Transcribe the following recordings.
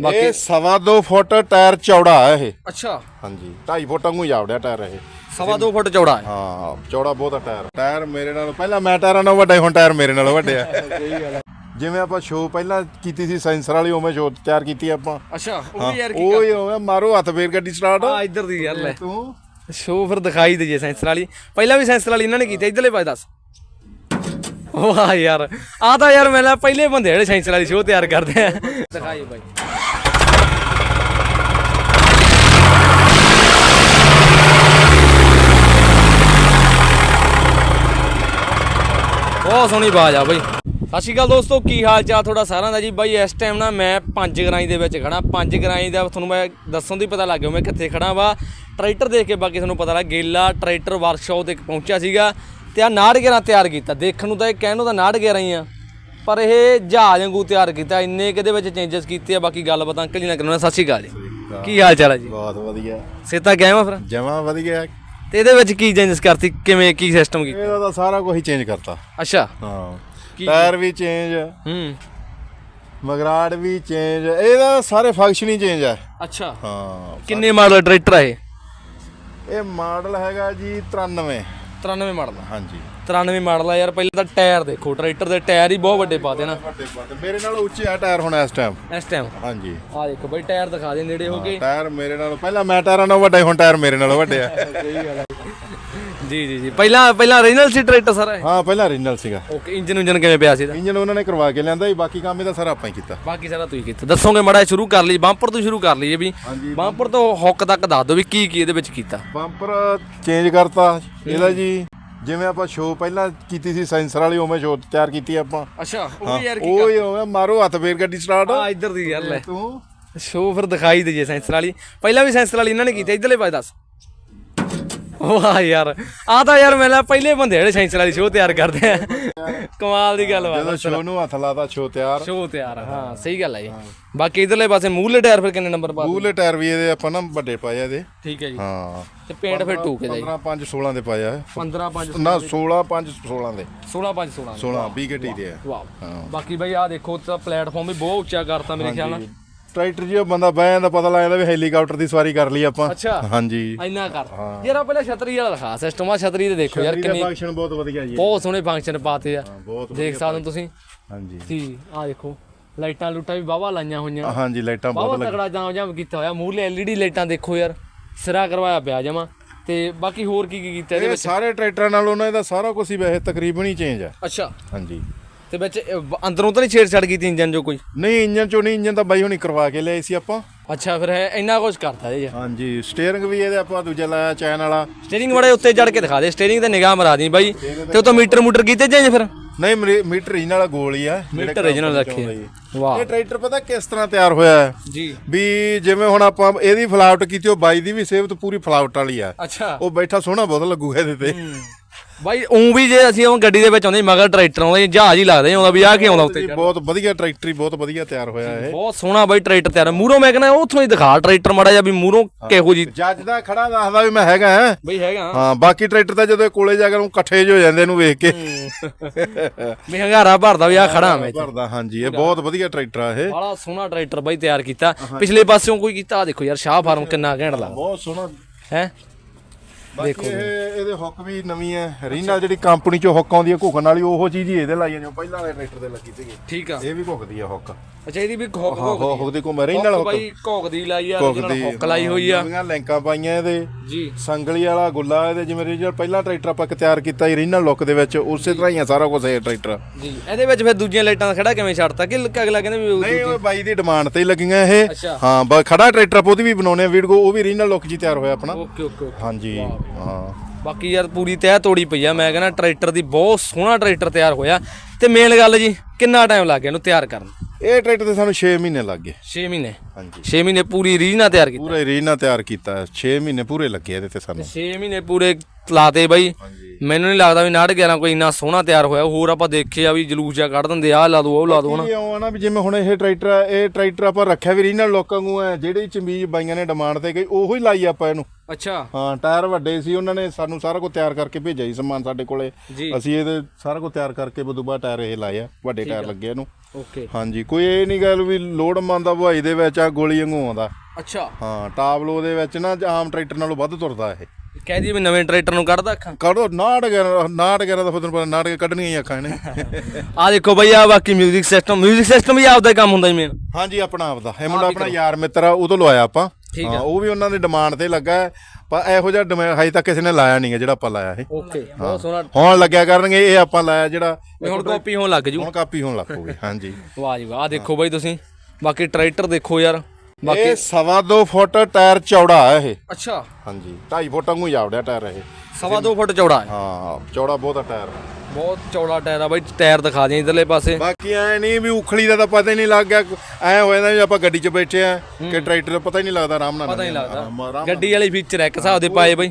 ਇਹ ਸਵਾ ਦੋ ਫੁੱਟ ਟਾਇਰ ਚੌੜਾ ਹੈ ਇਹ। ਅੱਛਾ। ਹਾਂਜੀ 2.5 ਫੁੱਟ ਵਾਂਗੂ ਜਾਵੜਿਆ ਟਾਇਰ ਇਹ। ਸਵਾ ਦੋ ਫੁੱਟ ਚੌੜਾ ਹੈ। ਹਾਂ ਚੌੜਾ ਬਹੁਤ ਟਾਇਰ। ਟਾਇਰ ਮੇਰੇ ਨਾਲੋਂ ਪਹਿਲਾਂ ਮੈਂ ਟਾਇਰਾਂ ਨਾਲੋਂ ਵੱਡਾ ਸੀ, ਹੁਣ ਟਾਇਰ ਮੇਰੇ ਨਾਲੋਂ ਵੱਡੇ ਆ। ਜਿਵੇਂ ਆਪਾਂ ਸ਼ੋਅ ਪਹਿਲਾਂ ਕੀਤੀ ਸੀ ਸੈਂਸਰ ਵਾਲੀ ਉਵੇਂ ਸ਼ੋਅ ਤਿਆਰ ਕੀਤੀ ਆਪਾਂ। ਅੱਛਾ ਉਹ ਵੀ ਯਾਰ ਉਹ ਹੀ ਹੋਇਆ ਮਾਰੋ ਹੱਥ ਫੇਰ ਗੱਡੀ ਸਟਾਰਟ ਆ ਇੱਧਰ ਦੀ ਗੱਲ ਹੈ। ਤੂੰ? ਸ਼ੋ ਫਿਰ ਦਿਖਾਈ ਦਈਏ ਸੈਂਸਰ ਵਾਲੀ। ਪਹਿਲਾਂ ਵੀ ਸੈਂਸਰ ਵਾਲੀ ਇਹਨਾਂ ਨੇ ਕੀਤੀ ਇਧਰਲੇ ਪਾਸੇ ਦੱਸ। ਵਾਹ ਯਾਰ ਆ ਤਾਂ ਯਾਰ ਮੈਂ ਪਹਿਲੇ ਬੰਦੇ ਜਿਹੜੇ ਸੈਂਸਰ ਵਾਲੀ ਸ਼ੋ ਤਿਆਰ ਕਰਦੇ ਆ। ਦਿਖਾਈਏ ਬਾਈ। ਬਹੁਤ ਸੋਹਣੀ ਆਵਾਜ਼ ਆ ਬਾਈ। ਸਤਿ ਸ਼੍ਰੀ ਅਕਾਲ ਦੋਸਤੋ ਕੀ ਹਾਲ ਚਾਲ ਤੁਹਾਡਾ ਸਾਰਿਆਂ ਦਾ ਜੀ? ਬਾਈ ਇਸ ਟਾਈਮ ਨਾ ਮੈਂ ਪੰਜ ਗਰਾਈ ਦੇ ਵਿੱਚ ਖੜਾ ਪੰਜ ਗਰਾਈ ਦਾ ਤੁਹਾਨੂੰ ਮੈਂ ਦੱਸਣ ਦੀ ਪਤਾ ਲੱਗ ਗਿਆ ਮੈਂ ਕਿੱਥੇ ਖੜਾ ਵਾ। ਟਰੈਕਟਰ ਦੇਖ ਕੇ ਬਾਕੀ ਤੁਹਾਨੂੰ ਪਤਾ ਲੱਗ ਗੇਲਾ ਟਰੈਕਟਰ ਵਰਕਸ਼ਾਪ ਤੇ ਪਹੁੰਚਿਆ ਸੀਗਾ ਤੇ ਆ ਨਾੜ ਗੇਰਾਂ ਤਿਆਰ ਕੀਤਾ। ਦੇਖਣ ਨੂੰ ਤਾਂ ਇਹ ਕਹਿਣ ਨੂੰ ਤਾਂ ਨਾੜ ਗੇਰਾਂ ਹੀ ਆ ਪਰ ਇਹ ਜਹਾਜ਼ ਵਾਂਗੂ ਤਿਆਰ ਕੀਤਾ। ਇੰਨੇ ਕਿਹਦੇ ਵਿੱਚ ਚੇਂਜਸ ਕੀਤੇ ਆ ਬਾਕੀ ਗੱਲਬਾਤ ਅੰਕਲ ਜੀ ਨਾਲ ਕਰਨਾ ਸਤਿ ਸ਼੍ਰੀ ਅਕਾਲ ਜੀ। ਕੀ ਹਾਲ ਚਾਲ ਹੈ ਜੀ? ਬਹੁਤ ਵਧੀਆ। ਸੇਤਾ ਗਏ ਵਾ ਫਿਰ? ਜਮਾ ਵਧੀਆ। ਤੇ ਇਹਦੇ ਵਿੱਚ ਕੀ ਚੇਂਜਸ ਕਰਤੀ? ਕਿਵੇਂ ਕੀ ਸਿਸਟਮ ਕੀਤਾ ਇਹਦਾ ਤਾਂ ਸਾਰਾ ਕੁਝ ਹੀ ਚੇਂਜ ਕਰਤਾ। ਅੱਛਾ। ਹਾਂ। ਕੀ- ਟਾਇਰ ਵੀ ਚੇਂਜ ਹੂੰ। ਮਗਰਾੜ ਵੀ ਚੇਂਜ ਇਹਦਾ ਸਾਰੇ ਫੰਕਸ਼ਨ ਹੀ ਚੇਂਜ ਆ ਅੱਛਾ। ਹਾਂ ਕਿੰਨੇ ਮਾਡਲ ਟਰੈਕਟਰ ਆ ਇਹ? ਇਹ ਮਾਡਲ ਹੈਗਾ ਜੀ 93 93 ਮਾਡਲ ਹਾਂਜੀ। 93 ਮਾਡਲ ਆ ਯਾਰ ਪਹਿਲਾਂ ਤਾਂ ਟਾਇਰ ਦੇਖੋ ਟਰੈਕਟਰ ਦੇ ਟਾਇਰ ਹੀ ਬਹੁਤ ਵੱਡੇ ਵੱਡੇ ਵੱਡੇ ਮੇਰੇ ਨਾਲੋਂ ਉੱਚੇ ਆ ਟਾਇਰ ਹੁਣ ਇਸ ਟਾਈਮ ਇਸ ਟਾਈਮ ਹਾਂਜੀ। ਆ ਦੇਖੋ ਬਈ ਟਾਇਰ ਦਿਖਾ ਦੇ ਨੇੜੇ ਹੋ ਕੇ। ਟਾਇਰ ਮੇਰੇ ਨਾਲੋਂ ਪਹਿਲਾਂ ਮੈਂ ਟਾਇਰਾਂ ਨਾਲੋਂ ਵੱਡਾ ਹੁਣ ਟਾਇਰ ਮੇਰੇ ਨਾਲੋਂ ਵੱਡੇ ਆ। ਜੀ ਜੀ ਜੀ। ਪਹਿਲਾਂ ਪਹਿਲਾਂ ਓਰੀਜਨਲ ਸੀ ਟਰੈਕਟਰ ਸਾਰਾ ਹਾਂ ਪਹਿਲਾਂ ਰੀਨਲ ਸੀਗਾ। ਓਕੇ ਇੰਜਨ ਇੰਜਨ ਕਿਵੇਂ ਪਿਆ ਸੀ ਇਹਦਾ? ਇੰਜਨ ਉਹਨਾਂ ਨੇ ਕਰਵਾ ਕੇ ਲਿਆਂਦਾ ਸੀ ਬਾਕੀ ਕੰਮ ਇਹਦਾ ਸਾਰਾ ਆਪਾਂ ਹੀ ਕੀਤਾ। ਬਾਕੀ ਸਾਰਾ ਤੁਸੀਂ ਕੀਤਾ। ਦੱਸੋਗੇ ਮੜਾ ਸ਼ੁਰੂ ਕਰ ਲਈ ਬੰਪਰ ਤੋਂ ਸ਼ੁਰੂ ਕਰ ਲਈਏ ਵੀ। ਬੰਪਰ ਤੋਂ ਹੁੱਕ ਤੱਕ ਦੱਸ ਦਿਓ ਵੀ ਕੀ ਕੀ ਇਹਦੇ ਵਿੱਚ ਕੀਤਾ। ਬੰਪਰ ਚੇਂਜ ਕਰਤਾ ਇਹਦਾ ਜੀ। ਜਿਵੇਂ ਆਪਾਂ ਸ਼ੋਅ ਪਹਿਲਾਂ ਕੀਤੀ ਸੀ ਸੈਂਸਰ ਵਾਲੀ ਉਵੇਂ ਸ਼ੋਅ ਤਿਆਰ ਕੀਤੀ ਆਪਾਂ। ਅੱਛਾ ਉਹ ਹਾਂ, ਵੀ ਯਾਰ ਉਹ ਹੀ ਹੋਇਆ ਮਾਰੋ ਹੱਥ ਫੇਰ ਗੱਡੀ ਸਟਾਰਟ ਆ ਇੱਧਰ ਦੀ ਗੱਲ ਹੈ। ਤੂੰ ਸ਼ੋ ਫਿਰ ਦਿਖਾਈ ਦਈਏ ਸੈਂਸਰ ਵਾਲੀ। ਪਹਿਲਾਂ ਵੀ ਸੈਂਸਰ ਵਾਲੀ ਇਹਨਾਂ ਨੇ ਕੀਤੀ ਇਧਰਲੇ ਪਾਸੇ ਦੱਸ। ਵਾਹ ਯਾਰ ਆ ਤਾਂ ਯਾਰ ਮੈਂ ਪਹਿਲੇ ਬੰਦੇ ਜਿਹੜੇ ਵਾਲੀ ਸ਼ੋ ਤਿਆਰ ਕਰਦੇ ਆ। ਕਮਾਲ ਦੀ ਗੱਲ ਵਾ ਜਦੋਂ ਸ਼ੋਅ ਨੂੰ ਹੱਥ ਲਾਤਾ ਸ਼ੋਅ ਤਿਆਰ। ਸ਼ੋ ਤਿਆਰ ਹਾਂ ਸਹੀ ਗੱਲ ਹੈ ਜੀ। ਬਾਕੀ ਇਧਰਲੇ ਪਾਸੇ ਮੂਹਰਲੇ ਟਾਇਰ ਫਿਰ ਕਿੰਨੇ ਨੰਬਰ ਪਾ ਬੂਲੇ ਟਾਇਰ ਵੀ ਇਹਦੇ ਆਪਾਂ ਨਾ ਵੱਡੇ ਪਾਏ ਆ ਇਹਦੇ। ਠੀਕ ਹੈ ਜੀ। ਹਾਂ। ਤੇ ਪੇਂਟ ਫਿਰ ਟੂਕ ਜਾਈ 15 5 16 ਦੇ ਪਾਏ ਆ। 15 5 ਨਾ 16 5 16 ਦੇ। 16 5 16 16 20 ਗੱਡੀ ਦੇ ਆ। ਵਾਹ। ਬਾਕੀ ਬਈ ਆ ਦੇਖੋ ਤਾਂ ਪਲੇਟਫਾਰਮ ਵੀ ਬਹੁਤ ਉੱਚਾ ਕਰਤਾ ਮੇਰੇ ਖਿਆਲ ਨਾਲ। ਟਰੈਕਟਰ ਜੀ ਉਹ ਬੰਦਾ ਬਹਿ ਜਾਂਦਾ ਪਤਾ ਲੱਗ ਜਾਂਦਾ ਵੀ ਹੈਲੀਕਾਪਟਰ ਦੀ ਸਵਾਰੀ ਕਰ ਲਈ ਆਪਾਂ। ਅੱਛਾ। ਹਾਂਜੀ। ਇੰਨਾ ਕਰ। ਯਾਰ ਆ ਪਹਿਲਾਂ ਛਤਰੀ ਵਾਲਾ ਦਿਖਾ ਸਿਸਟਮ ਆ ਛਤਰੀ ਤੇ ਦੇਖੋ ਯਾਰ ਕਿੰਨੀ ਫੰਕਸ਼ਨ ਬਹੁਤ ਵਧੀਆ ਜੀ। ਬਹੁਤ ਸੋਹਣੇ ਫੰਕਸ਼ਨ ਪਾਤੇ ਆ। ਦੇਖ ਸਕਦੇ ਹੋ ਤੁਸੀਂ? ਹਾਂਜੀ। ਜੀ ਆ ਦੇਖੋ ਲਾਈਟਾਂ ਲੂਟਾਂ ਵੀ ਵਾਵਾ ਲਾਈਆਂ ਹੋਈਆਂ। ਹਾਂਜੀ ਲਾਈਟਾਂ ਬਹੁਤ ਵਾਵਾ ਤਕੜਾ ਜਾਮ ਜਾਮ ਕੀਤਾ ਹੋਇਆ। ਮੂਹਰੇ ਐਲਈਡੀ ਲਾਈਟਾਂ ਦੇਖੋ ਯਾਰ ਸਿਰਾ ਕਰਵਾਇਆ ਪਿਆ ਜਮਾ। ਤੇ ਬਾਕੀ ਹੋਰ ਕੀ ਕੀ ਕੀਤਾ ਇਹਦੇ ਇਹ ਵਿੱਚ? ਸਾਰੇ ਟਰੈਕਟਰਾਂ ਨਾਲ ਉਹਨਾਂ ਦਾ ਸਾਰਾ ਕੁਝ ਹੀ ਵੈਸੇ ਤਕਰੀਬਨ ਹੀ ਚੇਂਜ ਆ। ਅੱਛਾ। ਹਾਂਜੀ। ਤੇ ਵਿੱਚ ਅੰਦਰੋਂ ਤਾਂ ਨਹੀਂ ਛੇੜਛਾੜ ਕੀਤੀ ਇੰਜਨ ਜੋ ਕੋਈ? ਨਹੀਂ ਇੰਜਨ ਚੋਂ ਨਹੀਂ ਇੰਜਨ ਤਾਂ ਬਾਈ ਹੁਣੀ ਕਰਵਾ ਕੇ ਲਿਆਏ ਸੀ ਆਪਾਂ। ਅੱਛਾ ਫਿਰ ਇਹ ਇੰਨਾ ਕੁਝ ਕਰਤਾ ਇਹ ਹਾਂਜੀ ਸਟੀਅਰਿੰਗ ਵੀ ਇਹਦੇ ਆਪਾਂ ਦੂਜਾ ਲਾਇਆ ਚੈਨ ਵਾਲਾ। ਸਟੀਅਰਿੰਗ ਬੜੇ ਉੱਤੇ ਚੜ ਕੇ ਦਿਖਾ ਦੇ ਸਟੀਅਰਿੰਗ ਤੇ ਨਿਗਾਹ ਮਰਾ ਦੀ ਬਾਈ। ਤੇ ਉਹ ਤਾਂ ਮੀਟਰ ਮੂਟਰ ਕੀਤੇ ਜੇ ਫਿਰ? ਨਹੀਂ ਮਰੀ- ਮੀਟਰ original ਵਾਲਾ ਗੋਲ ਹੀ ਆ ਜਿਹੜੇ ਮੀਟਰ original ਰੱਖੇ ਆ। ਜੀ। ਵਾਹ। ਇਹ ਟਰੈਕਟਰ ਪਤਾ ਕਿਸ ਤਰ੍ਹਾਂ ਤਿਆਰ ਹੋਇਆ ਹੈ? ਜੀ। ਵੀ ਜਿਵੇਂ ਹੁਣ ਆਪਾਂ ਇਹਦੀ ਫਲਾਵਟ ਕੀਤੀ ਉਹ ਬਾਈ ਦੀ ਵੀ ਸੇਵਤ ਪੂਰੀ ਫਲਾਵਟ ਵਾਲੀ ਆ। ਅੱਛਾ। ਉਹ ਬੈਠਾ ਸੋਹਣਾ ਬਹੁਤ ਲੱਗੂਗਾ ਇਹਦੇ ਤੇ। ਬਾਈ ਉਂ ਵੀ ਜੇ ਅਸੀਂ ਉਹ ਗੱਡੀ ਦੇ ਵਿੱਚ ਆਉਂਦੇ ਮਗਰ ਟਰੈਕਟਰ ਆਉਂਦਾ ਜੀ, ਜਹਾਜ਼ ਹੀ ਲੱਗਦਾ ਆਉਂਦਾ ਵੀ ਆ ਕੀ ਆਉਂਦਾ ਉੱਤੇ ਬਹੁਤ ਵਧੀਆ ਟਰੈਕਟਰ ਬਹੁਤ ਵਧੀਆ ਤਿਆਰ ਹੋਇਆ ਇਹ। ਬਹੁਤ ਸੋਹਣਾ ਬਾਈ ਟਰੈਕਟਰ ਤਿਆਰ ਮੂਰੋਂ ਮੈਂ ਕਹਿੰਦਾ ਉੱਥੋਂ ਹੀ ਦਿਖਾ ਟਰੈਕਟਰ ਮਾੜਾ ਜਿਹਾ ਵੀ ਮੂਰੋਂ ਕਿਹੋ ਜੀ ਜੱਜ ਦਾ ਖੜਾ ਦੱਸਦਾ ਵੀ ਮੈਂ ਹੈਗਾ ਹੈਂ। ਬਈ ਹੈਗਾ। ਹਾਂ ਬਾਕੀ ਟਰੈਕਟਰ ਤਾਂ ਜਦੋਂ ਇਹ ਕੋਲੇ ਜਾ ਕੇ ਉਹ ਇਕੱਠੇ ਜਿਹੇ ਹੋ ਜਾਂਦੇ ਇਹਨੂੰ ਵੇਖ ਕੇ। ਵੀ ਹੰਗਾਰਾ ਭਰਦਾ ਵੀ ਆ ਖੜਾ ਮੈਂ ਭਰਦਾ ਹਾਂਜੀ ਇਹ ਬਹੁਤ ਵਧੀਆ ਟਰੈਕਟਰ ਆ ਇਹ। ਬੜਾ ਸੋਹਣਾ ਟਰੈਕਟਰ ਬਾਈ ਤਿਆਰ ਕੀਤਾ। ਪਿਛਲੇ ਪਾਸਿਓਂ ਕੋਈ ਕੀਤਾ? ਆ ਦੇਖੋ ਯਾਰ ਸ਼ਾਹ ਫਾਰਮ ਕਿੰਨਾ ਘੈਂਟ ਲੱਗਦਾ ਬਹੁਤ ਸੋਹਣਾ। ਹੈ? ਦੇਖੋ ਇਹ ਇਹਦੇ ਹੁੱਕ ਵੀ ਨਵੀਂ ਹੈ। ਰੀਨਾ ਜਿਹੜੀ ਕੰਪਨੀ ਚੋਂ ਹੁੱਕ ਆਉਂਦੀ ਹੈ ਘੁੱਕਣ ਵਾਲੀ ਉਹੋ ਚੀਜ਼ ਹੀ ਇਹਦੇ ਲਾਈਆਂ ਨੇ। ਪਹਿਲਾਂ ਵਾਲੇ ਟਰੈਕਟਰ ਤੇ ਲੱਗੀ ਸੀਗੀ। ਠੀਕ ਆ। ਇਹ ਵੀ ਘੁੱਕਦੀ ਆ ਹੁੱਕ। ਅੱਛਾ ਇਹਦੀ ਵੀ ਖੋਕ ਹਾਂ ਹੁੱਕ ਦੀ ਘੁੰਮ ਰੀਨਾ ਹੁੱਕ ਬਾਈ ਦੀ ਲਾਈ ਆ ਘੁੱਕ ਜਿਹਨਾਂ ਦੀ ਹੁੱਕ ਲਾਈ ਹੋਈ ਆ। ਨਵੀਆਂ ਲੈਂਕਾਂ ਪਾਈਆਂ ਇਹਦੇ। ਜੀ। ਸੰਗਲੀ ਵਾਲਾ ਗੁੱਲਾ ਇਹਦੇ ਜਿਵੇਂ ਰੀਜਨਲ ਪਹਿਲਾ ਟਰੈਕਟਰ ਆਪਾਂ ਤਿਆਰ ਕੀਤਾ ਸੀ ਰੀਨਾ ਲੁੱਕ ਦੇ ਵਿੱਚ ਉਸੇ ਤਰ੍ਹਾਂ ਹੀ ਆ ਸਾਰਾ ਕੁਝ ਇਹ ਟਰੈਕਟਰ। ਜੀ ਇਹਦੇ ਵਿੱਚ ਫਿਰ ਦੂਜੀਆਂ ਲਾਈਟਾਂ ਦਾ ਖੜਾ ਕਿਵੇਂ ਛੱਡਤਾ? ਕਿ ਅਗਲਾ ਕਹਿੰਦਾ ਵੀ ਨਹੀਂ ਉਹ ਬਾਈ ਦੀ ਡਿਮਾਂਡ ਤੇ ਹੀ ਲੱਗੀਆਂ ਇਹ। ਅੱਛਾ। ਹਾਂ ਬਾ ਖੜਾ ਟਰੈਕਟਰ ਆਪਾਂ ਉਹਦੀ ਵੀ ਬਣਾਉਣੇ ਆ ਵੀਡੀਓ ਉਹ ਵੀ ਰੀਜਨਲ ਲੁੱਕ ਜੀ ਤਿਆਰ ਹੋਇਆ ਆਪਣਾ। ਓਕੇ ਓਕੇ ਹਾਂਜੀ। ਹਾਂ। ਬਾਕੀ ਯਾਰ ਪੂਰੀ ਤਹਿ ਤੋੜੀ ਪਈ ਆ ਮੈਂ ਕਹਿੰਦਾ ਟਰੈਕਟਰ ਦੀ ਬਹੁਤ ਸੋਹਣਾ ਟਰੈਕਟਰ ਤਿਆਰ ਹੋਇਆ। ਤੇ ਮੇਨ ਗੱਲ ਜੀ ਕਿੰਨਾ ਟਾਈਮ ਲੱਗ ਗਿਆ ਇਹਨੂੰ ਤਿਆਰ ਕਰਨ? ਇਹ ਟਰੈਕਟਰ ਤੇ ਸਾਨੂੰ 6 ਮਹੀਨੇ ਲੱਗ ਗਏ। 6 ਮਹੀਨੇ? ਹਾਂਜੀ। 6 ਮਹੀਨੇ ਪੂਰੀ ਰੀਝ ਨਾਲ ਤਿਆਰ ਕੀਤਾ? ਪੂਰਾ ਰੀਜਨਲ ਤਿਆਰ ਕੀਤਾ। 6 ਮਹੀਨੇ ਪੂਰੇ ਲੱਗੇ ਇਹਦੇ ਤੇ ਸਾਨੂੰ। 6 ਮਹੀਨੇ ਪੂਰੇ ਲਾਤੇ ਬਾਈ। ਮੈਨੂੰ ਨਹੀਂ ਲੱਗਦਾ ਵੀ 911 ਕੋਈ ਇੰਨਾ ਸੋਹਣਾ ਤਿਆਰ ਹੋਇਆ। ਹੋਰ ਆਪਾਂ ਦੇਖਿਆ ਵੀ ਜਲੂਸ ਜਿਹਾ ਕੱਢ ਦਿੰਦੇ ਆਹ ਲਾ ਦੋ ਉਹ ਲਾ ਦੋ ਹਨਾ। ਇਹ ਆਉਂ ਆ ਨਾ ਵੀ ਜਿਵੇਂ ਹੁਣ ਇਹ ਟਰੈਕਟਰ ਆ ਇਹ ਟਰੈਕਟਰ ਆਪਾਂ ਰੱਖਿਆ ਵੀ ਰੀਜਨਲ ਲੋਕਾਂ ਨੂੰ ਹੈ ਜਿਹੜੀ ਚਮੀਜ਼ ਬਾਈਆਂ ਨੇ ਡਿਮਾਂਡ ਤੇ ਗਈ ਉਹੋ ਹੀ ਲਾਈ ਆਪਾਂ ਇਹਨੂੰ। ਅੱਛਾ ਹਾਂ ਟਾਇਰ ਵੱਡੇ ਸੀ ਉਹਨਾਂ ਨੇ ਸਾਨੂੰ ਸਾਰਾ ਕੁਝ ਤਿਆਰ ਕਰਕੇ ਭੇਜਿਆ ਸੀ ਸਮਾਨ ਸਾਡੇ ਕੋਲੇ ਜੀ ਅਸੀਂ ਇਹਦੇ ਸਾਰਾ ਕੁਝ ਤਿਆਰ ਕਰਕੇ ਉਦੋਂ ਬਾਅਦ ਟਾਇਰ ਇਹ ਲਾਏ ਆ ਵੱਡੇ ਟਾਇਰ ਲੱਗੇ ਇਹਨੂੰ ਓਕੇ ਹਾਂਜੀ ਕੋਈ ਇਹ ਨਹੀਂ ਗੱਲ ਵੀ ਲੋਡ ਮੰਨਦਾ ਬੁਹਾਈ ਦੇ ਵਿੱਚ ਆ ਗੋਲੀ ਵਾਂਗੂ ਆਉਂਦਾ ਅੱਛਾ ਹਾਂ ਟਾਬਲੋ ਦੇ ਵਿੱਚ ਨਾ ਆਮ ਟਰੈਕਟਰ ਨਾਲੋਂ ਵੱਧ ਤੁਰਦਾ ਇਹ ਕਹਿ ਦਈਏ ਵੀ ਨਵੇਂ ਟਰੈਕਟਰ ਨੂੰ ਕੱਢਦਾ ਅੱਖਾਂ ਕੱਢੋ 69 11 69 11 ਦਾ ਫਿਰ ਤੁਹਾਨੂੰ ਪਤਾ 69 ਕੱਢਣੀਆਂ ਹੀ ਅੱਖਾਂ ਇਹਨੇ ਆ ਦੇਖੋ ਬਈ ਆ ਬਾਕੀ 뮤직 ਸਿਸਟਮ 뮤직 ਸਿਸਟਮ ਵੀ ਆਪਦਾ ਹੀ ਕੰਮ ਹੁੰਦਾ ਜੀ ਮੇਨ ਹਾਂਜੀ ਆਪਣਾ ਆਪਦਾ ਇਹ ਮੁੰਡਾ ਆਪਣਾ ਯਾਰ ਮਿੱਤਰ ਆ ਉਹ ਤੋਂ ਲਵਾਇਆ ਆਪਾਂ ਠੀਕ ਹਾਂ ਉਹ ਵੀ ਉਹਨਾਂ ਦੀ ਡਿਮਾਂਡ ਤੇ ਲੱਗਾ ਹੈ, ਪਰ ਇਹੋ ਜਿਹਾ ਡਿਮਾਂਡ ਹਜੇ ਤੱਕ ਕਿਸੇ ਨੇ ਲਾਇਆ ਨਹੀਂ ਹੈ ਜਿਹੜਾ ਆਪਾਂ ਲਾਇਆ ਇਹ ਓਕੇ ਬਹੁਤ ਸੋਹਣਾ। ਹੁਣ ਲੱਗਿਆ ਕਰਨਗੇ ਇਹ ਆਪਾਂ ਲਾਇਆ ਜਿਹੜਾ ਵੀ ਹੁਣ ਕਾਪੀ ਹੋਣ ਲੱਗ ਜੂ। ਹੁਣ ਕਾਪੀ ਹੋਣ ਲੱਗ ਪਊਗੀ ਹਾਂਜੀ। ਵਾਹ ਜੀ ਵਾਹ ਦੇਖੋ ਬਈ ਤੁਸੀਂ ਬਾਕੀ ਟਰੈਕਟਰ ਦੇਖੋ ਯਾਰ ਬਾਕੀ ਇਹ ਸਵਾ ਦੋ ਫੁੱਟ ਟਾਇਰ ਚੌੜਾ ਹੈ ਇਹ। ਅੱਛਾ। ਹਾਂਜੀ 2.5 ਫੁੱਟ ਵਾਂਗੂ ਜਾਵੜਿਆ ਟਾਇਰ ਇਹ। ਸਵਾ ਦੋ ਫੁੱਟ ਚੌੜਾ ਹੈ। ਹਾਂ ਚੌੜਾ ਬਹੁਤ ਟਾਇਰ। ਬਹੁਤ ਚੌੜਾ ਟਾਇਰ ਆ ਬਈ ਟਾਇਰ ਦਿਖਾ ਦੇ ਇਧਰਲੇ ਪਾਸੇ। ਬਾਕੀ ਐ ਨਹੀਂ ਵੀ ਉਖਲੀ ਦਾ ਤਾਂ ਪਤਾ ਹੀ ਨਹੀਂ ਲੱਗ ਗਿਆ ਐ ਹੋ ਜਾਂਦਾ ਵੀ ਆਪਾਂ ਗੱਡੀ 'ਚ ਬੈਠੇ ਆ ਕਿ ਟਰੈਕਟਰ ਦਾ ਪਤਾ ਹੀ ਨਹੀਂ ਲੱਗਦਾ ਆਰਾਮ ਨਾਲ ਪਤਾ ਨਹੀਂ ਲੱਗਦਾ। ਗੱਡੀ ਵਾਲੇ ਫੀਚਰ ਇੱਕ ਹਿਸਾਬ ਦੇ ਪਾਏ ਬਈ।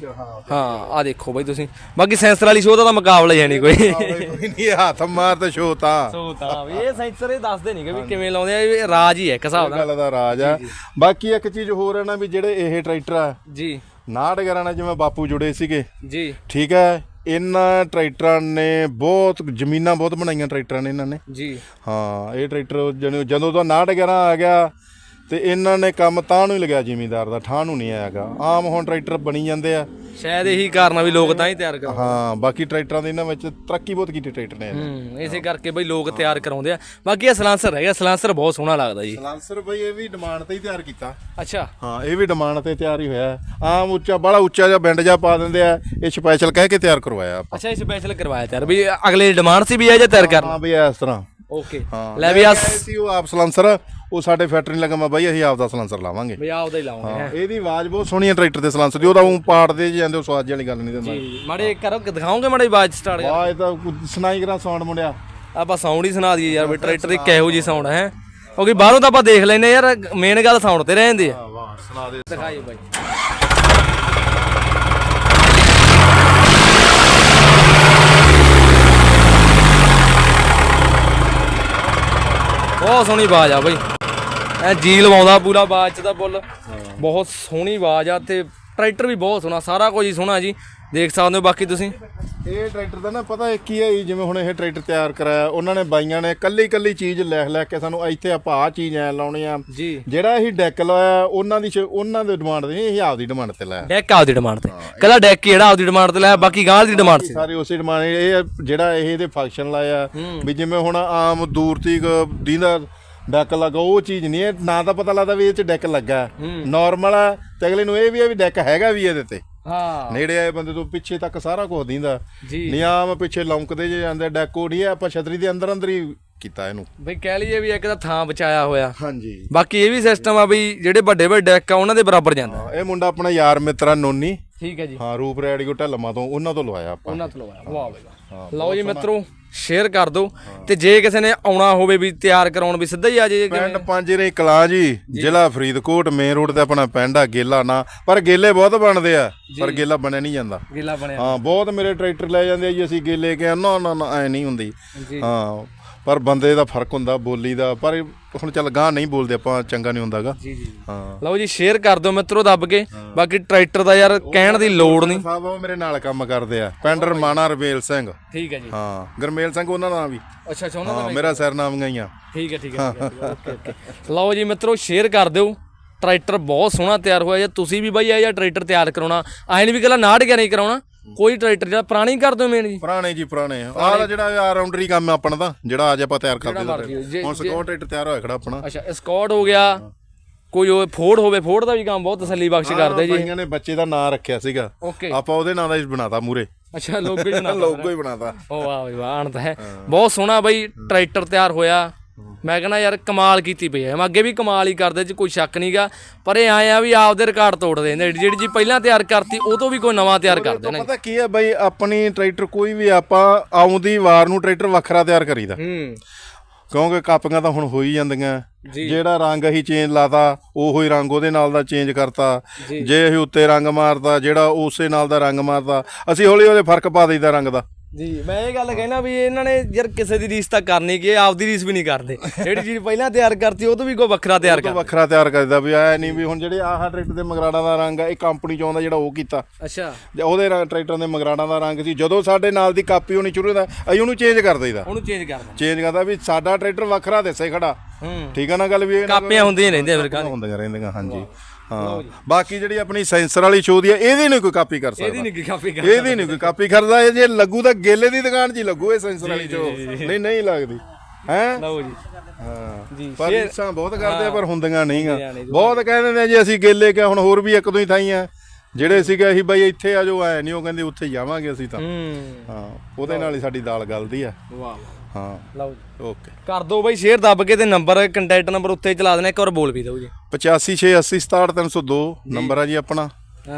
ਹਾਂ ਆ ਦੇਖੋ ਬਈ ਤੁਸੀਂ। ਬਾਕੀ ਸੈਂਸਰ ਵਾਲੀ ਸ਼ੋਅ ਦਾ ਤਾਂ ਮੁਕਾਬਲਾ ਹੀ ਨਹੀਂ ਕੋਈ। ਕੋਈ ਨਹੀਂ ਹੱਥ ਮਾਰ ਤੇ ਸ਼ੋ ਤਾਂ। ਸੋ ਤਾਂ ਇਹ ਸੈਂਸਰ ਇਹ ਦੱਸਦੇ ਨਹੀਂ ਕਿ ਵੀ ਕਿਵੇਂ ਲਾਉਂਦੇ ਆ ਇਹ ਰਾਜ ਹੀ ਹੈ ਇੱਕ ਹਿਸਾਬ ਦਾ ਗੱਲ ਦਾ ਰਾਜ ਆ। ਬਾਕੀ ਇੱਕ ਚੀਜ਼ ਹੋਰ ਹੈ ਨਾ ਵੀ ਜਿਹੜੇ ਇਹ ਟਰੈਕਟਰ ਆ ਜੀ। 69 ਨਾਲ ਜਿਵੇਂ ਬਾਪੂ ਜੁੜੇ ਸੀਗੇ। ਜੀ। ਠੀਕ ਹੈ ਇਹਨਾਂ ਟਰੈਕਟਰਾਂ ਨੇ ਬਹੁਤ ਜ਼ਮੀਨਾਂ ਬਹੁਤ ਬਣਾਈਆਂ ਟਰੈਕਟਰਾਂ ਨੇ ਇਹਨਾਂ ਨੇ। ਜੀ। ਹਾਂ ਇਹ ਟਰੈਕਟਰ ਜਦੋਂ ਜਦੋਂ ਤੋਂ 69 ਆ ਗਿਆ ਤੇ ਇਹਨਾਂ ਨੇ ਕੰਮ ਤਾਂ ਨੂੰ ਹੀ ਲਗਿਆ ਜ਼ਿਮੀਂਦਾਰ ਦਾ ਠਾਹ ਨੂੰ ਨਹੀਂ ਆਇਆਗਾ। ਆਮ ਹੁਣ ਟਰੈਕਟਰ ਬਣੀ ਜਾਂਦੇ ਆ। ਸ਼ਾਇਦ ਇਹੀ ਕਾਰਨ ਆ ਵੀ ਲੋਕ ਤਾਂ ਹੀ ਤਿਆਰ ਕਰਾਉਂਦੇ। ਹਾਂ ਬਾਕੀ ਟਰੈਕਟਰਾਂ ਦੇ ਇਹਨਾਂ ਵਿੱਚ ਤਰੱਕੀ ਬਹੁਤ ਕੀਤੀ ਟਰੈਕਟਰ ਨੇ। ਹੂੰ ਇਸੇ ਕਰਕੇ ਬਈ ਲੋਕ ਤਿਆਰ ਕਰਾਉਂਦੇ ਆ। ਬਾਕੀ ਇਹ ਸਲਾਂਸਰ ਹੈਗਾ ਸਲਾਂਸਰ ਬਹੁਤ ਸੋਹਣਾ ਲੱਗਦਾ ਜੀ। ਸਲਾਂਸਰ ਬਈ ਇਹ ਵੀ ਡਿਮਾਂਡ ਤੇ ਹੀ ਤਿਆਰ ਕੀਤਾ। ਅੱਛਾ। ਹਾਂ ਇਹ ਵੀ ਡਿਮਾਂਡ ਤੇ ਤਿਆਰ ਹੀ ਹੋਇਆ। ਆਮ ਉੱਚਾ ਬੜਾ ਉੱਚਾ ਜਿਹਾ ਬੈਂਡ ਜਿਹਾ ਪਾ ਦਿੰਦੇ ਆ। ਇਹ ਸਪੈਸ਼ਲ ਕਹਿ ਕੇ ਤਿਆਰ ਕਰਵਾਇਆ ਆਪਾਂ। ਅੱਛਾ ਇਹ ਸਪੈਸ਼ਲ ਕਰਵਾਇਆ ਤਿਆਰ। ਵੀ ਅਗਲੇ ਡਿਮਾਂਡ ਸੀ ਵੀ ਇਹ ਜੇ ਤਿਆਰ ਕਰਨ? ਹਾਂ ਵੀ ਇਸ ਤਰ੍ਹਾਂ। ਓਕੇ ਲੈ ਵੀ ਆ ਸੀ ਉਹ ਆਪ ਸਲਾਂਸਰ। ਉਹ ਸਾਡੇ ਫੈਕਟਰੀ ਲੱਗਾ ਮੈਂ ਬਾਈ ਅਸੀਂ ਆਪ ਦਾ ਸਲਾਂਸਰ ਲਾਵਾਂਗੇ। ਵੀ ਆਪਦਾ ਹੀ ਲਾਉਂਗੇ ਹੈਂ। ਇਹਦੀ ਆਵਾਜ਼ ਬਹੁਤ ਸੋਹਣੀ ਹੈ ਟਰੈਕਟਰ ਦੇ ਸਲਾਂਸਰ ਦੀ ਉਹਦਾ ਉਹ ਪਾੜਦੇ ਜਾਂਦੇ ਉਹ ਸਵਾਦ ਵਾਲੀ ਗੱਲ ਨਹੀਂ ਦਿੰਦਾ। ਜੀ ਮਾੜੇ ਕਰੋ ਦਿਖਾਓਗੇ ਮਾੜੇ ਬਾਅਦ ਸਟਾਰਟ ਵਾਹ ਇਹ ਤਾਂ ਸੁਣਾਈ ਕਰਾਂ ਸਾਊਂਡ ਮੁੰਡਿਆ। ਆਪਾਂ ਸਾਊਂਡ ਹੀ ਸੁਣਾ ਦਈਏ ਯਾਰ ਵੀ ਟਰੈਕਟਰ ਦੀ ਕਿਹੋ ਜੀ ਸਾਊਂਡ ਹੈ ਕਿਉਂਕਿ ਬਾਹਰੋਂ ਤਾਂ ਆਪਾਂ ਦੇਖ ਲੈਨੇ ਯਾਰ ਮੇਨ ਗੱਲ ਸਾਊਂਡ ਤੇ ਰਹਿੰਦੇ ਆ ਵਾਹ ਸੁਣਾ ਦੇ। ਦਿਖਾਈਏ ਬਾਈ। ਬਹੁਤ ਸੋਹਣੀ ਆਵਾਜ਼ ਆ ਬਾਈ। ਐ ਜੀ ਲਵਾਉਂਦਾ ਪੂਰਾ ਆਵਾਜ਼ ਚ ਦਾ ਬੁੱਲ। ਬਹੁਤ ਸੋਹਣੀ ਆਵਾਜ਼ ਆ ਤੇ ਟਰੈਕਟਰ ਵੀ ਬਹੁਤ ਸੋਹਣਾ ਸਾਰਾ ਕੁਝ ਹੀ ਸੋਹਣਾ ਜੀ। ਦੇਖ ਸਕਦੇ ਹੋ ਬਾਕੀ ਤੁਸੀਂ। ਇਹ ਟਰੈਕਟਰ ਦਾ ਨਾ ਪਤਾ ਇੱਕ ਹੀ ਹੈ ਜੀ, ਜਿਵੇਂ ਹੁਣ ਇਹ ਟਰੈਕਟਰ ਤਿਆਰ ਕਰਾਇਆ ਉਹਨਾਂ ਨੇ ਬਾਈਆਂ ਨੇ ਕੱਲੀ ਕੱਲੀ ਚੀਜ਼ ਲਿਖ ਲਿਖ ਕੇ ਸਾਨੂੰ ਇੱਥੇ ਆਪਾਂ ਆਹ ਚੀਜ਼ ਐ ਲਾਉਣੀ ਆ। ਜੀ। ਜਿਹੜਾ ਇਹ ਡੈਕ ਲਾਇਆ ਉਹਨਾਂ ਦੀ ਸ਼- ਉਹਨਾਂ ਦੇ ਡਿਮਾਂਡ ਨਹੀਂ ਇਹ ਆਪਦੀ ਡਿਮਾਂਡ ਤੇ ਲਾਇਆ। ਡੈਕ ਆਪਦੀ ਡਿਮਾਂਡ ਤੇ। ਕੱਲਾ ਡੈਕ ਜਿਹੜਾ ਆਪਦੀ ਡਿਮਾਂਡ ਤੇ ਲਾਇਆ ਬਾਕੀ ਗਾਲ ਦੀ ਡਿਮਾਂਡ ਸੀ। ਸਾਰੇ ਉਸੇ ਡਿਮਾਂਡ ਇਹ ਜਿਹੜਾ ਇਹ ਇਹਦੇ ਫੰਕਸ਼ਨ ਲਾਇਆ ਵੀ ਜਿਵੇਂ ਹੁਣ ਆਮ ਦੂਰ ਤੀਕ ਦੀਂਦਾ ਡੈਕ ਲੱਗਾ ਉਹ ਚੀਜ਼ ਨਹੀਂ ਇਹ ਨਾ ਤਾਂ ਪਤਾ ਲੱਗਦਾ ਵੀ ਇਹ ਚ ਡੈਕ ਲੱਗਾ। ਨਾਰਮਲ ਆ ਤੇ ਅਗਲੇ ਨੂੰ ਇਹ ਵੀ ਆ ਵੀ ਡੈਕ ਹੈਗਾ ਵੀ ਇਹਦੇ ਤੇ। ਹਾਂ। ਨੇੜੇ ਆਏ ਬੰਦੇ ਤੋਂ ਪਿੱਛੇ ਤੱਕ ਸਾਰਾ ਕੁਝ ਦੀਂਦਾ। ਜੀ। ਨਿਆਮ ਪਿੱਛੇ ਲੌਂਕਦੇ ਜੇ ਜਾਂਦੇ ਡੈਕੋ ਨਹੀਂ ਆਪਾਂ ਛਤਰੀ ਦੇ ਅੰਦਰ ਅੰਦਰ ਹੀ ਕੀਤਾ ਇਹਨੂੰ। ਬਈ ਕਹਿ ਲਈਏ ਵੀ ਇੱਕ ਤਾਂ ਥਾਂ ਬਚਾਇਆ ਹੋਇਆ। ਹਾਂਜੀ। ਬਾਕੀ ਇਹ ਵੀ ਸਿਸਟਮ ਆ ਵੀ ਜਿਹੜੇ ਵੱਡੇ ਵੱਡੇ ਡੈਕ ਆ ਉਹਨਾਂ ਦੇ ਬਰਾਬਰ ਜਾਂਦਾ। ਇਹ ਮੁੰਡਾ ਆਪਣਾ ਯਾਰ ਮਿੱਤਰਾ ਨੋਨੀ। ਠੀਕ ਹੈ ਜੀ। ਹਾਂ ਰੂਪ ਰੈਡੀਓ ਢਲਮਾ ਤੋਂ ਉਹਨਾਂ ਤੋਂ ਲਵਾਇਆ ਆਪਾਂ। ਉਹਨਾਂ ਤੋਂ ਲਵਾਇਆ। ਵਾਹ ਬਈ ਵਾਹ। ਲਓ ਜੀ ਮਿੱਤਰੋ ਸ਼ੇਅਰ ਕਰ ਦਿਓ ਤੇ ਜੇ ਕਿਸੇ ਨੇ ਆਉਣਾ ਹੋਵੇ ਵੀ ਤਿਆਰ ਕਰਾਉਣ ਵੀ ਸਿੱਧਾ ਹੀ ਆ ਜੇ ਪਿੰਡ ਪੰਜਰੇ ਕਲਾਂ ਜੀ ਜ਼ਿਲ੍ਹਾ ਫਰੀਦਕੋਟ ਮੇਨ ਰੋਡ ਤੇ ਆਪਣਾ ਪਿੰਡ ਆ ਗੇਲਾ ਨਾ। ਪਰ ਗੇਲੇ ਬਹੁਤ ਬਣਦੇ ਆ ਪਰ ਗੇਲਾ ਬਣਿਆ ਨਹੀਂ ਜਾਂਦਾ। ਗਿੱਲਾ ਬਣਿਆ ਹਾਂ ਬਹੁਤ ਮੇਰੇ ਟਰੈਕਟਰ ਲੈ ਜਾਂਦੇ ਆ ਜੀ ਅਸੀਂ ਗੇਲੇ ਕੇ ਨਾ ਨਾ ਐ ਨਹੀਂ ਹੁੰਦੀ। ਹਾਂ ਪਰ ਬੰਦੇ ਦਾ ਫ਼ਰਕ ਹੁੰਦਾ ਬੋਲੀ ਦਾ ਪਰ ਹੁਣ ਚੱਲ ਗਾਂ ਨਹੀਂ ਬੋਲਦੇ ਆਪਾਂ ਚੰਗਾ ਨਹੀਂ ਹੁੰਦਾਗਾ। ਜੀ ਜੀ ਹਾਂ। ਲਓ ਜੀ ਸ਼ੇਅਰ ਕਰ ਦਿਓ ਮਿੱਤਰੋ ਦੱਬ ਕੇ। ਬਾਕੀ ਟਰੈਕਟਰ ਦਾ ਯਾਰ ਕਹਿਣ ਦੀ ਲੋੜ ਨਹੀਂ। ਸਾਹਿਬ ਉਹ ਮੇਰੇ ਨਾਲ ਕੰਮ ਕਰਦੇ ਆ ਪਿੰਡ ਰਮਾਣਾ ਰਵੇਲ ਸਿੰਘ। ਠੀਕ ਹੈ ਜੀ। ਹਾਂ ਗਰਮੇਲ ਸਿੰਘ ਉਹਨਾਂ ਦਾ ਨਾਂ ਵੀ। ਅੱਛਾ ਅੱਛਾ ਉਹਨਾਂ ਹਾਂ ਮੇਰਾ ਸਰਨਾਮ ਗਈਆਂ ਠੀਕ ਹੈ ਠੀਕ ਹੈ ਓਕੇ ਓਕੇ। ਲਓ ਜੀ ਮਿੱਤਰੋ ਸ਼ੇਅਰ ਕਰ ਦਿਓ। ਟਰੈਕਟਰ ਬਹੁਤ ਸੋਹਣਾ ਤਿਆਰ ਹੋਇਆ ਜੇ ਤੁਸੀਂ ਵੀ ਬਾਈ ਇਹ ਜਿਹਾ ਟਰੈਕਟਰ ਤਿਆਰ ਕਰਾਉਣਾ। ਐਂ ਨਹੀਂ ਵੀ ਕੱਲਾ ਨਾੜ ਗਿਆ ਨਹੀਂ ਕਰਾਉਣਾ? ਕੋਈ ਟਰੈਕਟਰ ਜਿਹੜਾ ਪੁਰਾਣੀ ਕਰ ਦਿਓ ਮੇਨ ਜੀ। ਪੁਰਾਣੇ ਜੀ ਪੁਰਾਣੇ। ਆਹ ਜਿਹੜਾ ਆ ਰਾਉਂਡਰ ਹੀ ਕੰਮ ਆਪਣਾ ਦਾ ਜਿਹੜਾ ਅੱਜ ਆਪਾਂ ਤਿਆਰ ਕਰਦੇ। ਜੇ- ਹੁਣ ਸਕੌਟ ਟਰੈਕਟਰ ਤਿਆਰ ਹੋਇਆ ਖੜਾ ਆਪਣਾ। ਅੱਛਾ ਸਕਾਟ ਹੋ ਗਿਆ। ਕੋਈ ਉਹ ਫੋਰਡ ਹੋਵੇ ਫੋਰਡ ਦਾ ਵੀ ਕੰਮ ਬਹੁਤ ਤਸੱਲੀ ਬਖਸ਼ ਕਰਦੇ ਜੀ। ਬਾਈਆਂ ਨੇ ਬੱਚੇ ਦਾ ਨਾਂ ਰੱਖਿਆ ਸੀਗਾ। ਆਪਾਂ ਉਹਦੇ ਨਾਂ ਦਾ ਹੀ ਬਣਾਤਾ ਮੂਰੇ। ਅੱਛਾ ਲੋਗੋ ਜਨਾ ਲੋਗੋ ਹੀ ਬਣਾਤਾ। ਉਹ ਵਾਹ ਵਾਹ ਆਣਤ ਹੈ। ਬਹੁਤ ਸੋਹਣਾ ਬਈ ਟਰੈਕਟਰ ਤਿਆਰ ਹੋਇਆ। ਮੈਂ ਕਹਿੰਦਾ ਯਾਰ ਕਮਾਲ ਕੀਤੀ ਪਈ ਹੈ ਮੈਂ ਅੱਗੇ ਵੀ ਕਮਾਲ ਹੀ ਕਰਦੇ ਚ ਕੋਈ ਸ਼ੱਕ ਨਹੀਂਗਾ ਪਰ ਇਹ ਆਏ ਆ ਵੀ ਆਪਦੇ ਰਿਕਾਰਡ ਤੋੜਦੇ ਨੇ ਜਿਹੜੀ ਜੀ ਪਹਿਲਾਂ ਤਿਆਰ ਕਰਤੀ ਉਹ ਤੋਂ ਵੀ ਕੋਈ ਨਵਾਂ ਤਿਆਰ ਕਰਦੇ ਨੇ। ਪਤਾ ਕੀ ਹੈ ਬਾਈ ਆਪਣੀ ਟਰੈਕਟਰ ਕੋਈ ਵੀ ਆਪਾਂ ਆਉਂਦੀ ਵਾਰ ਨੂੰ ਟਰੈਕਟਰ ਵੱਖਰਾ ਤਿਆਰ ਕਰੀਦਾ। ਹੂੰ। ਕਿਉਂਕਿ ਕਾਪੀਆਂ ਤਾਂ ਹੁਣ ਹੋ ਹੀ ਜਾਂਦੀਆਂ। ਜਿਹੜਾ ਰੰਗ ਅਸੀਂ ਚੇਂਜ ਲਾਤਾ ਉਹੋ ਹੀ ਰੰਗ ਉਹਦੇ ਨਾਲ ਦਾ ਚੇਂਜ ਕਰਤਾ। ਜੇ। ਅਸੀਂ ਉੱਤੇ ਰੰਗ ਮਾਰਤਾ ਜਿਹੜਾ ਉਸੇ ਨਾਲ ਦਾ ਰੰਗ ਮਾਰਤਾ ਅਸੀਂ ਹੌਲੀ ਹੌਲੀ ਫ਼ਰਕ ਪਾ ਦਈਦਾ ਰੰਗ ਦਾ। ਜੀ ਮੈਂ ਇਹ ਗੱਲ ਕਹਿਣਾ ਵੀ ਇਹਨਾਂ ਨੇ ਯਾਰ ਕਿਸੇ ਦੀ ਰੀਸ ਤਾਂ ਕਰਨੀ ਕਿ ਆਪਦੀ ਰੀਸ ਵੀ ਨਹੀਂ ਕਰਦੇ। ਜਿਹੜੀ ਚੀਜ਼ ਪਹਿਲਾਂ ਤਿਆਰ ਕਰਤੀ ਉਹ ਤੋਂ ਵੀ ਕੋਈ ਵੱਖਰਾ ਤਿਆਰ ਤੋਂ ਕਰ ਵੱਖਰਾ ਤਿਆਰ ਕਰਦਾ ਵੀ ਆਇਆ ਨਹੀਂ ਵੀ ਹੁਣ ਜਿਹੜੇ ਆਹ ਟਰੈਕਟਰ ਦੇ ਮਗਰਾੜਾਂ ਦਾ ਰੰਗ ਆ ਇਹ ਕੰਪਨੀ ਚੋਂ ਆਉਂਦਾ ਜਿਹੜਾ ਉਹ ਕੀਤਾ। ਅੱਛਾ। ਉਹਦੇ ਟਰੈਕਟਰ ਦੇ ਮਗਰਾੜਾਂ ਦਾ ਰੰਗ ਸੀ। ਜਦੋਂ ਸਾਡੇ ਨਾਲ ਦੀ ਕਾਪੀ ਹੋਣੀ ਸ਼ੁਰੂ ਹੁੰਦਾ ਅਸੀਂ ਉਹਨੂੰ ਚੇਂਜ ਕਰ ਦਈਦਾ। ਉਹਨੂੰ ਚੇਂਜ ਕਰਦਾ ਚੇਂਜ ਕਰਦਾ ਵੀ ਸਾਡਾ ਟਰੈਕਟਰ ਵੱਖਰਾ ਦਿਸੇ ਖੜਾ। ਠੀਕ ਆ ਨਾ ਗੱਲ ਵੀ ਇਹ ਨਾ ਕਾਪੀਆਂ ਹੁੰਦੀਆਂ ਹੀ ਰਹਿੰਦੀਆਂ ਫਿਰ ਕਾਹਦੀ ਹੁੰਦੀਆਂ ਰਹਿੰਦੀਆਂ ਹਾਂਜੀ। ਹਾਂ ਬਾਕੀ ਜਿਹੜੀ ਆਪਣੀ ਸੈਂਸਰ ਵਾਲੀ ਸ਼ੋਅ ਦੀ ਆ ਇਹਦੀ ਨਹੀਂ ਕੋਈ ਕਾਪੀ ਕਰ ਇਹਦੀ ਸਕਦਾ ਨਹੀਂ ਕਾਪੀ ਕਰ ਇਹਦੀ ਨਹੀਂ ਕੋਈ ਕਾਪੀ ਕਰਦਾ ਇਹ ਜੇ ਲੱਗੂ ਤਾਂ ਗੇਲੇ ਦੀ ਦੁਕਾਨ 'ਚ ਹੀ ਲੱਗੂ ਇਹ ਸੈਂਸਰ ਵਾਲੀ ਸ਼ੋਅ ਨਹੀਂ ਨਹੀਂ ਲੱਗਦੀ। ਹੈ? ਲਓ ਜੀ। ਹਾਂ। ਜੀ, ਪਰ ਬਹੁਤ ਕਰਦੇ ਆ ਪਰ ਹੁੰਦੀਆਂ ਨਹੀਂ ਗਾ। ਹੁੰਦੀਆਂ ਨਹੀਂ, ਬਹੁਤ ਕਹਿੰਦੇ ਨੇ ਜੀ ਅਸੀਂ ਗੇਲੇ ਕਿ ਹੁਣ ਹੋਰ ਵੀ ਇੱਕ ਦੋ ਹੀ ਥਾਈਂ ਆ ਜਿਹੜੇ ਸੀਗੇ ਅਸੀਂ ਬਾਈ ਇੱਥੇ ਆ ਜੋ ਆਏ ਨਹੀਂ ਉਹ ਕਹਿੰਦੇ ਉੱਥੇ ਜਾਵਾਂਗੇ ਅਸੀਂ ਤਾਂ। ਹੂੰ। ਹਾਂ ਉਹਦੇ ਨਾਲ ਹੀ ਸਾਡੀ ਦਾਲ ਗਲਦੀ ਆ। ਵਾਹ। ਹਾਂ। ਲਓ ਜੀ। ਓਕੇ ਕਰ ਦੋ ਬਈ ਸ਼ੇਅਰ ਦੱਬ ਕੇ ਤੇ ਨੰਬਰ ਕੰਟੈਕਟ ਨੰਬਰ ਉੱਤੇ ਚਲਾ ਦੇਣਾ ਇੱਕ ਵਾਰ ਬੋਲ ਵੀ ਦਿਓ ਜੀ। 85680302 ਨੰਬਰ ਆ ਜੀ ਆਪਣਾ।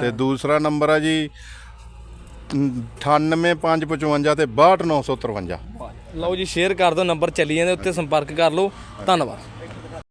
ਤੇ ਦੂਸਰਾ ਨੰਬਰ ਆ ਜੀ 98555 ਤੇ 62953 ਲਓ ਜੀ ਸ਼ੇਅਰ ਕਰ ਦਿਓ ਨੰਬਰ ਚੱਲੀ ਜਾਂਦੇ ਉੱਤੇ ਸੰਪਰਕ ਕਰ ਲਓ। ਧੰਨਵਾਦ।